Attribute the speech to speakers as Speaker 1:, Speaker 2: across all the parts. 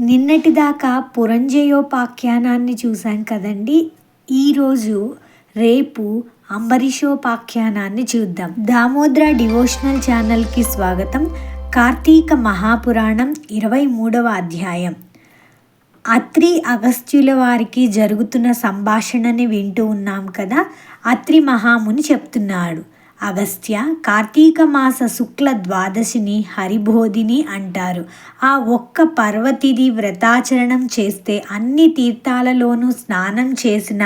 Speaker 1: నిన్నటిదాకా పురంజయోపాఖ్యానాన్ని చూసాం కదండి. ఈరోజు రేపు అంబరీషోపాఖ్యానాన్ని చూద్దాం. దామోద్ర డివోషనల్ ఛానల్కి స్వాగతం. కార్తీక మహాపురాణం ఇరవై మూడవ అధ్యాయం. అత్రి అగస్త్యుల వారికి జరుగుతున్న సంభాషణని వింటూ ఉన్నాం కదా. అత్రి మహాముని చెప్తున్నాడు. అగస్త్య కార్తీక మాస శుక్ల ద్వాదశిని హరిబోధిని అంటారు. ఆ ఒక్క పర్వతిది వ్రతాచరణం చేస్తే అన్ని తీర్థాలలోనూ స్నానం చేసిన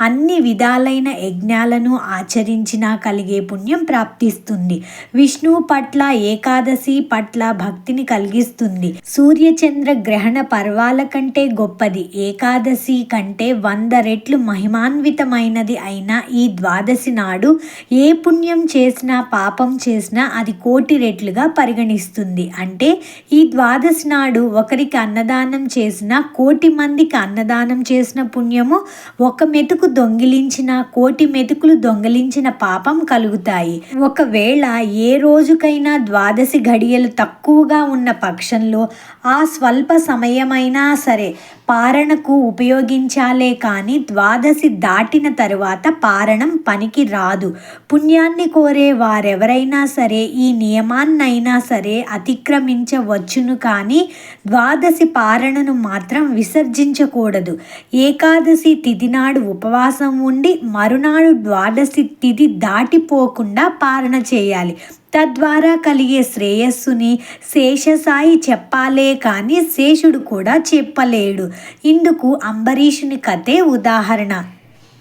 Speaker 1: అన్ని విధాలైన యజ్ఞాలను ఆచరించినా కలిగే పుణ్యం ప్రాప్తిస్తుంది. విష్ణువు పట్ల ఏకాదశి పట్ల భక్తిని కలిగిస్తుంది. సూర్యచంద్ర గ్రహణ పర్వాల కంటే గొప్పది. ఏకాదశి కంటే వంద రెట్లు మహిమాన్వితమైనది అయిన ఈ ద్వాదశి నాడు ఏ పుణ్యం పుణ్యం చేసినా పాపం చేసినా అది కోటి రెట్లుగా పరిగణిస్తుంది. అంటే ఈ ద్వాదశి నాడు ఒకరికి అన్నదానం చేసిన కోటి మందికి అన్నదానం చేసిన పుణ్యము ఒక మెతుకు దొంగిలించిన కోటి మెతుకులు దొంగిలించిన పాపం కలుగుతాయి. ఒకవేళ ఏ రోజుకైనా ద్వాదశి ఘడియలు తక్కువగా ఉన్న పక్షంలో ఆ స్వల్ప సమయమైనా సరే పారణకు ఉపయోగించాలే కానీ ద్వాదశి దాటిన తరువాత పారణం పనికి రాదు. పుణ్యాన్ని కోరే వారెవరైనా సరే ఈ నియమాన్నైనా సరే అతిక్రమించవచ్చును కానీ ద్వాదశి పారణను మాత్రం విసర్జించకూడదు. ఏకాదశి తిథి నాడు ఉపవాసం ఉండి మరునాడు ద్వాదశి తిథి దాటిపోకుండా పారణ చేయాలి. తద్వారా కలిగే శ్రేయస్సుని శేషసాయి చెప్పాలే కానీ శేషుడు కూడా చెప్పలేడు. ఇందుకు అంబరీషుని కథే ఉదాహరణ.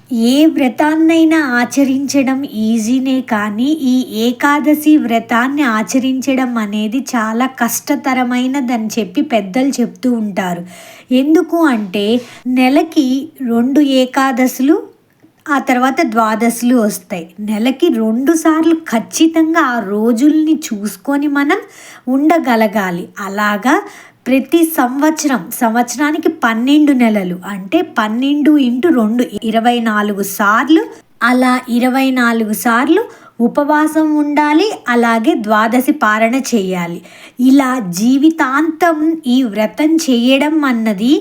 Speaker 1: ఏ వ్రతాన్నైనా ఆచరించడం ఈజీనే కానీ ఈ ఏకాదశి వ్రతాన్ని ఆచరించడం అనేది చాలా కష్టతరమైనదని చెప్పి పెద్దలు చెప్తూ ఉంటారు. ఎందుకు అంటే నెలకి రెండు ఏకాదశులు ఆ తర్వాత ద్వాదశులు వస్తాయి. నెలకి రెండు సార్లు ఖచ్చితంగా ఆ రోజుల్ని చూసుకొని మనం ఉండగలగాలి. అలాగా ప్రతి సంవత్సరం సంవత్సరానికి పన్నెండు నెలలు అంటే పన్నెండు ఇంటూ రెండు ఇరవై నాలుగు సార్లు అలా ఇరవై నాలుగు సార్లు ఉపవాసం ఉండాలి అలాగే ద్వాదశి పారణ చేయాలి. ఇలా జీవితాంతం ఈ వ్రతం చేయడం అన్నది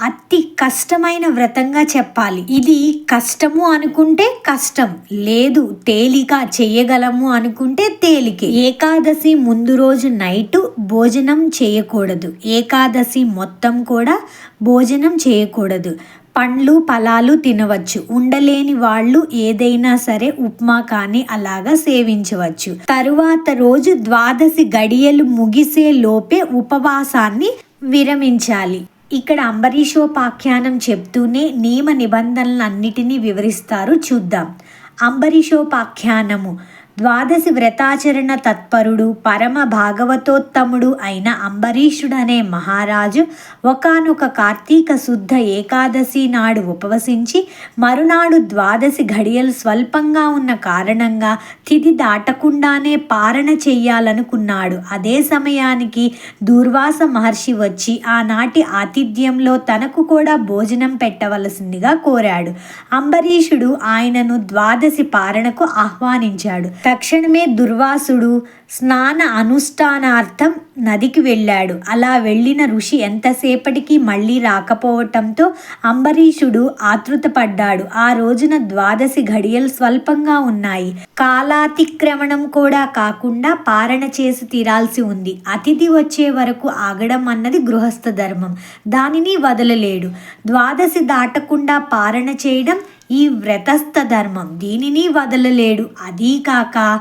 Speaker 1: అతి కష్టమైన వ్రతంగా చెప్పాలి. ఇది కష్టము అనుకుంటే కష్టం లేదు తేలిక చేయగలము అనుకుంటే తేలికే. ఏకాదశి ముందు రోజు నైట్ భోజనం చేయకూడదు. ఏకాదశి మొత్తం కూడా భోజనం చేయకూడదు. పండ్లు ఫలాలు తినవచ్చు. ఉండలేని వాళ్ళు ఏదైనా సరే ఉప్మా కానీ అలాగా సేవించవచ్చు. తరువాత రోజు ద్వాదశి గడియలు ముగిసే లోపే ఉపవాసాన్ని విరమించాలి. ఇక్కడ అంబరీషోపాఖ్యానం చెప్తూనే నియమ నిబంధనలన్నిటినీ వివరిస్తారు. చూద్దాం. అంబరీషోపాఖ్యానము. ద్వాదశి వ్రతాచరణ తత్పరుడు పరమ భాగవతోత్తముడు అయిన అంబరీషుడనే మహారాజు ఒకనొక కార్తీక శుద్ధ ఏకాదశి నాడు ఉపవసించి మరునాడు ద్వాదశి ఘడియలు స్వల్పంగా ఉన్న కారణంగా తిథి దాటకుండానే పారణ చెయ్యాలనుకున్నాడు. అదే సమయానికి దూర్వాస మహర్షి వచ్చి ఆనాటి ఆతిథ్యంలో తనకు కూడా భోజనం పెట్టవలసిందిగా కోరాడు. అంబరీషుడు ఆయనను ద్వాదశి పారణకు ఆహ్వానించాడు. తక్షణమే దుర్వాసుడు స్నాన అనుష్ఠానార్థం నదికి వెళ్ళాడు. అలా వెళ్ళిన ఋషి ఎంతసేపటికి మళ్ళీ రాకపోవటంతో అంబరీషుడు ఆతృతపడ్డాడు. ఆ రోజున ద్వాదశి ఘడియలు స్వల్పంగా ఉన్నాయి. కాలాతిక్రమణం కూడా కాకుండా పారణ చేసి తీరాల్సి ఉంది. అతిథి వచ్చే వరకు ఆగడం అన్నది గృహస్థ ధర్మం. దానిని వదలలేడు. ద్వాదశి దాటకుండా పారణ చేయడం ఈ వ్రతస్థ ధర్మం. దీనిని వదలలేడు. అదీ కాక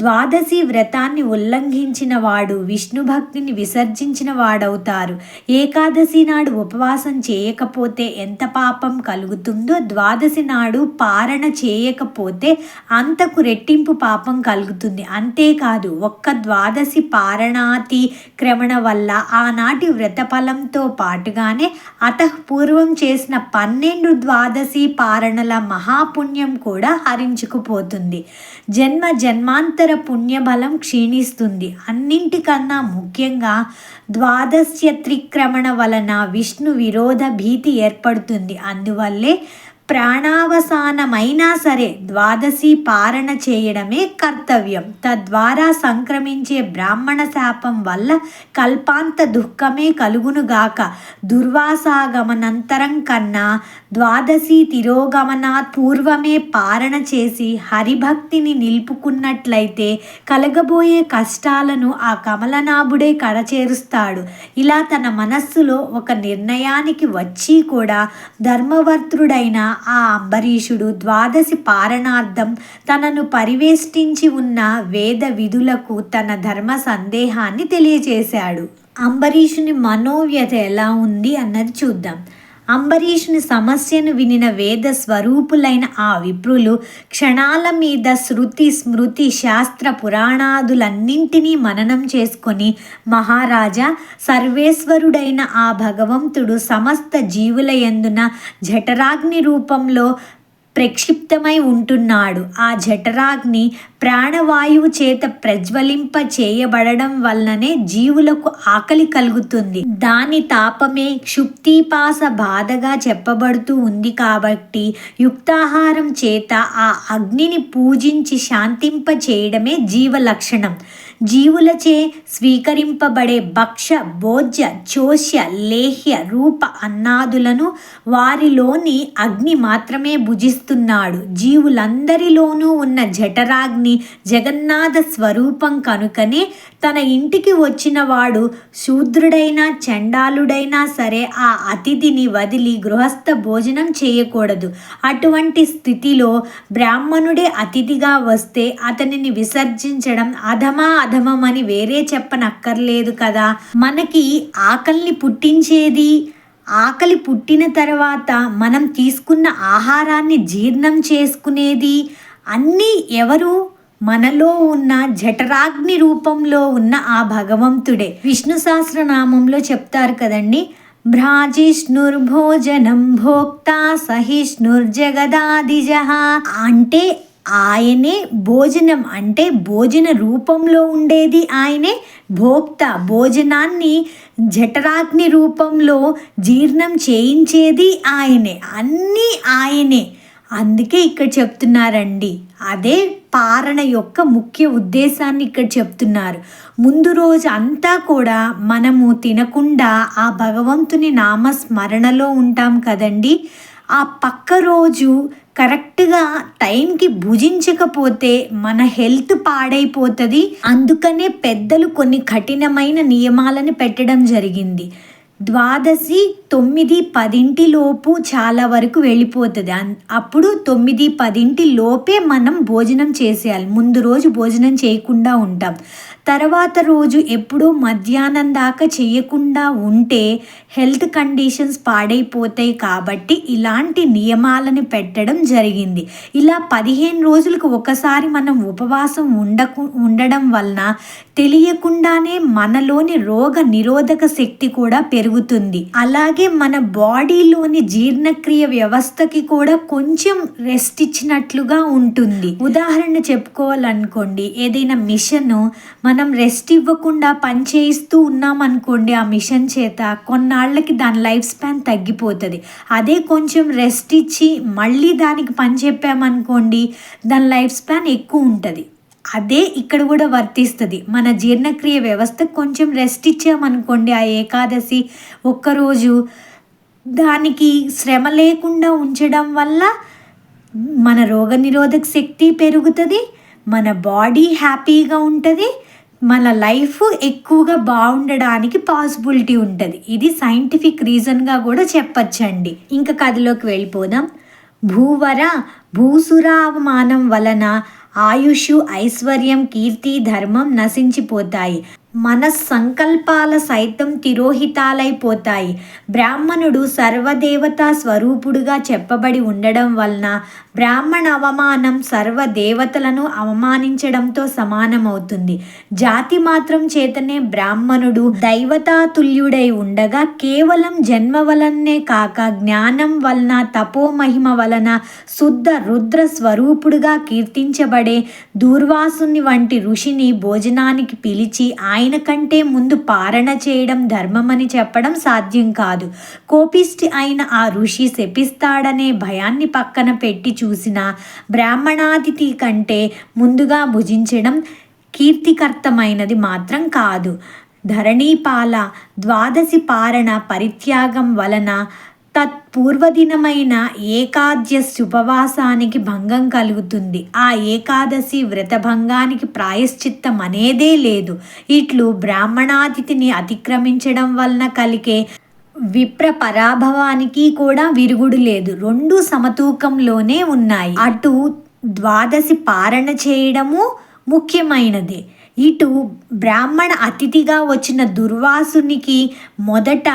Speaker 1: ద్వాదశి వ్రతాన్ని ఉల్లంఘించిన వాడు విష్ణు భక్తిని విసర్జించిన వాడవుతారు. ఏకాదశి నాడు ఉపవాసం చేయకపోతే ఎంత పాపం కలుగుతుందో ద్వాదశి నాడు పారణ చేయకపోతే అంతకు రెట్టింపు పాపం కలుగుతుంది. అంతేకాదు ఒక్క ద్వాదశి పారణాతి క్రమణ వల్ల ఆనాటి వ్రతఫలంతో పాటుగానే అతఃపూర్వం చేసిన పన్నెండు ద్వాదశి పారణల మహాపుణ్యం కూడా హరించుకుపోతుంది. జన్మ జన్మాంత నిరంతర పుణ్యబలం క్షీణిస్తుంది. అన్నింటికన్నా ముఖ్యంగా ద్వాదశ్య త్రిక్రమణ వలన విష్ణు విరోధ భీతి ఏర్పడుతుంది. అందువల్లే ప్రాణావసానమైనా సరే ద్వాదశి పారణ చేయడమే కర్తవ్యం. తద్వారా సంక్రమించే బ్రాహ్మణ శాపం వల్ల కల్పాంత దుఃఖమే కలుగునుగాక. దుర్వాసాగమనంతరం కన్నా ద్వాదశి తిరోగమనాత్ పూర్వమే పారణ చేసి హరిభక్తిని నిలుపుకున్నట్లయితే కలగబోయే కష్టాలను ఆ కమలనాభుడే కడచేరుస్తాడు. ఇలా తన మనస్సులో ఒక నిర్ణయానికి వచ్చి కూడా ధర్మవర్తుడైన ఆ అంబరీషుడు ద్వాదశి పారణార్థం తనను పరివేష్టించి ఉన్న వేద విధులకు తన ధర్మ సందేహాన్ని తెలియజేశాడు. అంబరీషుని మనోవ్యత ఎలా ఉంది అన్నది చూద్దాం. అంబరీషుని సమస్యను వినిన వేద స్వరూపులైన ఆ విప్రులు క్షణాల మీద శృతి స్మృతి శాస్త్ర పురాణాదులన్నింటినీ మననం చేసుకొని మహారాజా సర్వేశ్వరుడైన ఆ భగవంతుడు సమస్త జీవుల ఎందున జఠరాగ్ని రూపంలో ప్రక్షిప్తమై ఉంటున్నాడు. ఆ జఠరాగ్ని ప్రాణవాయువు చేత ప్రజ్వలింప చేయబడడం వలననే జీవులకు ఆకలి కలుగుతుంది. దాని తాపమే క్షుప్తిపాస బాధగా చెప్పబడుతూ ఉంది కాబట్టి యుక్తాహారం చేత ఆ అగ్నిని పూజించి శాంతింప చేయడమే జీవ లక్షణం జీవులచే స్వీకరింపబడే భక్ష భోజ్య చోష్య లేహ్య రూప అన్నాదులను వారిలోని అగ్ని మాత్రమే భుజిస్తున్నాడు. జీవులందరిలోనూ ఉన్న జఠరాగ్ని జగన్నాథ స్వరూపం కనుకనే తన ఇంటికి వచ్చిన వాడు శూద్రుడైనా చండాలుడైనా సరే ఆ అతిథిని వదిలి గృహస్థ భోజనం చేయకూడదు. అటువంటి స్థితిలో బ్రాహ్మణుడే అతిథిగా వస్తే అతనిని విసర్జించడం అధమా అధమమని వేరే చెప్పనక్కర్లేదు కదా. మనకి ఆకలిని పుట్టించేది? ఆకలి పుట్టిన తర్వాత మనం తీసుకున్న ఆహారాన్ని జీర్ణం చేసుకునేది? అన్నీ ఎవరు? మనలో ఉన్న జఠరాగ్ని రూపంలో ఉన్న ఆ భగవంతుడే. విష్ణు సహస్రనామంలో చెప్తారు కదండి భ్రాజిష్ణుర్భోజనం భోక్తా సహిష్ణుర్జగదాదిజ అంటే ఆయనే భోజనం అంటే భోజన రూపంలో ఉండేది ఆయనే. భోక్త భోజనాన్ని జఠరాగ్ని రూపంలో జీర్ణం చేయించేది ఆయనే. అన్నీ ఆయనే. అందుకే ఇక్కడ చెప్తున్నారండి. అదే పారణ యొక్క ముఖ్య ఉద్దేశాన్ని ఇక్కడ చెప్తున్నారు. ముందు రోజు అంతా కూడా మనము తినకుండా ఆ భగవంతుని నామస్మరణలో ఉంటాం కదండి. ఆ పక్క రోజు కరెక్ట్గా టైంకి భుజించకపోతే మన హెల్త్ పాడైపోతుంది. అందుకనే పెద్దలు కొన్ని కఠినమైన నియమాలను పెట్టడం జరిగింది. ద్వాదశి తొమ్మిది పదింటి లోపు చాలా వరకు వెళ్ళిపోతుంది. అప్పుడు తొమ్మిది పదింటి లోపే మనం భోజనం చేసేయాలి. ముందు రోజు భోజనం చేయకుండా ఉంటాం. తర్వాత రోజు ఎప్పుడూ మధ్యాహ్నం దాకా చేయకుండా ఉంటే హెల్త్ కండిషన్స్ పాడైపోతాయి కాబట్టి ఇలాంటి నియమాలను పెట్టడం జరిగింది. ఇలా పదిహేను రోజులకు ఒకసారి మనం ఉపవాసం ఉండకు ఉండడం వలన తెలియకుండానే మనలోని రోగ నిరోధక శక్తి కూడా పెరుగుతుంది. అలాగే మన బాడీలోని జీర్ణక్రియ వ్యవస్థకి కూడా కొంచెం రెస్ట్ ఇచ్చినట్లుగా ఉంటుంది. ఉదాహరణ చెప్పుకోవాలనుకోండి ఏదైనా మిషన్ మనం రెస్ట్ ఇవ్వకుండా పని చేయిస్తూ ఉన్నాం అనుకోండి ఆ మిషన్ చేత కొన్నాళ్ళకి దాని లైఫ్ స్పాన్ తగ్గిపోతుంది. అదే కొంచెం రెస్ట్ ఇచ్చి మళ్ళీ దానికి పని చెప్పామనుకోండి దాని లైఫ్ స్పాన్ ఎక్కువ ఉంటుంది. అదే ఇక్కడ కూడా వర్తిస్తుంది. మన జీర్ణక్రియ వ్యవస్థ కొంచెం రెస్ట్ ఇచ్చామనుకోండి ఆ ఏకాదశి ఒక్కరోజు దానికి శ్రమ లేకుండా ఉంచడం వల్ల మన రోగనిరోధక శక్తి పెరుగుతుంది మన బాడీ హ్యాపీగా ఉంటుంది మన లైఫ్ ఎక్కువగా బాగుండడానికి పాసిబిలిటీ ఉంటుంది. ఇది సైంటిఫిక్ రీజన్గా కూడా చెప్పచ్చండి. ఇంకా కథలోకి వెళ్ళిపోదాం. భూవర భూసురావమానం వలన ఆయుష్ ఐశ్వర్యం కీర్తి ధర్మం నశించిపోతాయి. మన సంకల్పాల సైతం తిరోహితాలైపోతాయి. బ్రాహ్మణుడు సర్వదేవతా స్వరూపుడుగా చెప్పబడి ఉండడం వలన బ్రాహ్మణ అవమానం సర్వదేవతలను అవమానించడంతో సమానమవుతుంది. జాతి మాత్రం చేతనే బ్రాహ్మణుడు దైవతాతుల్యుడై ఉండగా కేవలం జన్మ వలనే కాక జ్ఞానం వలన తపోమహిమ వలన శుద్ధ రుద్ర స్వరూపుడుగా కీర్తించబడే దూర్వాసుని వంటి ఋషిని భోజనానికి పిలిచి ఆయన ఆయన కంటే ముందు పారణ చేయడం ధర్మమని చెప్పడం సాధ్యం కాదు. కోపిష్టి అయిన ఆ ఋషి శపిస్తాడనే భయాన్ని పక్కన పెట్టి చూసిన బ్రాహ్మణాతిథి కంటే ముందుగా భుజించడం కీర్తికర్తమైనది మాత్రం కాదు. ధరణీపాల ద్వాదశి పారణ పరిత్యాగం వలన తత్పూర్వదినమైన ఏకాద్య ఉపవాసానికి భంగం కలుగుతుంది. ఆ ఏకాదశి వ్రతభంగానికి ప్రాయశ్చిత్తం అనేదే లేదు. ఇట్లు బ్రాహ్మణాతిథిని అతిక్రమించడం వలన కలిగే విప్ర పరాభవానికి కూడా విరుగుడు లేదు. రెండు సమతూకంలోనే ఉన్నాయి. అటు ద్వాదశి పారణ చేయడము ముఖ్యమైనది. ఇటు బ్రాహ్మణ అతిథిగా వచ్చిన దుర్వాసునికి మొదట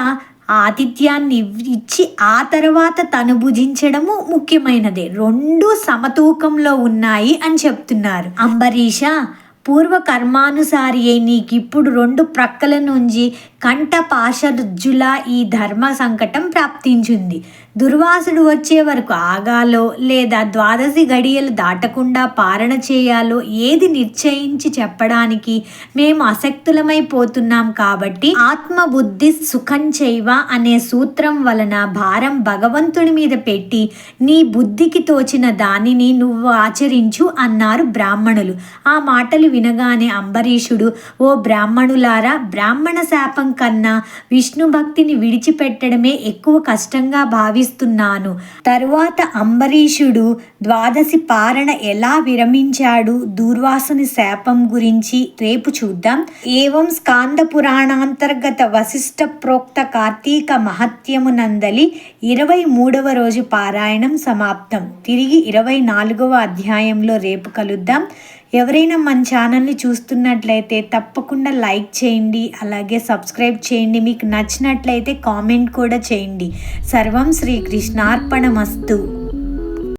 Speaker 1: ఆతిథ్యాన్ని ఇచ్చి ఆ తర్వాత తను భుజించడము ముఖ్యమైనదే. రెండు సమతూకంలో ఉన్నాయి అని చెప్తున్నారు. అంబరీష పూర్వ కర్మానుసారి నీకు ఇప్పుడు రెండు ప్రక్కల నుంచి కంఠపాశరుజ్జుల ఈ ధర్మ సంకటం ప్రాప్తించింది. దుర్వాసుడు వచ్చే వరకు ఆగాలో లేదా ద్వాదశి గడియలు దాటకుండా పారణ చేయాలో ఏది నిశ్చయించి చెప్పడానికి మేము అసక్తులమైపోతున్నాం కాబట్టి ఆత్మబుద్ధి సుఖం చేయవ అనే సూత్రం వలన భారం భగవంతుడి మీద పెట్టి నీ బుద్ధికి తోచిన దానిని నువ్వు ఆచరించు అన్నారు బ్రాహ్మణులు. ఆ మాటలు వినగానే అంబరీషుడు ఓ బ్రాహ్మణులారా బ్రాహ్మణ శాపం కన్నా విష్ణు భక్తిని విడిచిపెట్టడమే ఎక్కువ కష్టంగా భావిస్తున్నాను. తరువాత అంబరీషుడు ద్వాదశి పారణ ఎలా విరమించాడు? దూర్వాసుని శాపం గురించి రేపు చూద్దాం. ఏవం స్కాంద పురాణాంతర్గత వశిష్ట ప్రోక్త కార్తీక మహత్యము నందలి ఇరవై మూడవ రోజు పారాయణం సమాప్తం. తిరిగి ఇరవై నాలుగవ అధ్యాయంలో రేపు కలుద్దాం. ఎవరైనా మన ఛానల్ని చూస్తున్నట్లయితే తప్పకుండా లైక్ చేయండి అలాగే సబ్స్క్రైబ్ చేయండి మీకు నచ్చినట్లయితే కామెంట్ కూడా చేయండి. సర్వం శ్రీకృష్ణార్పణమస్తు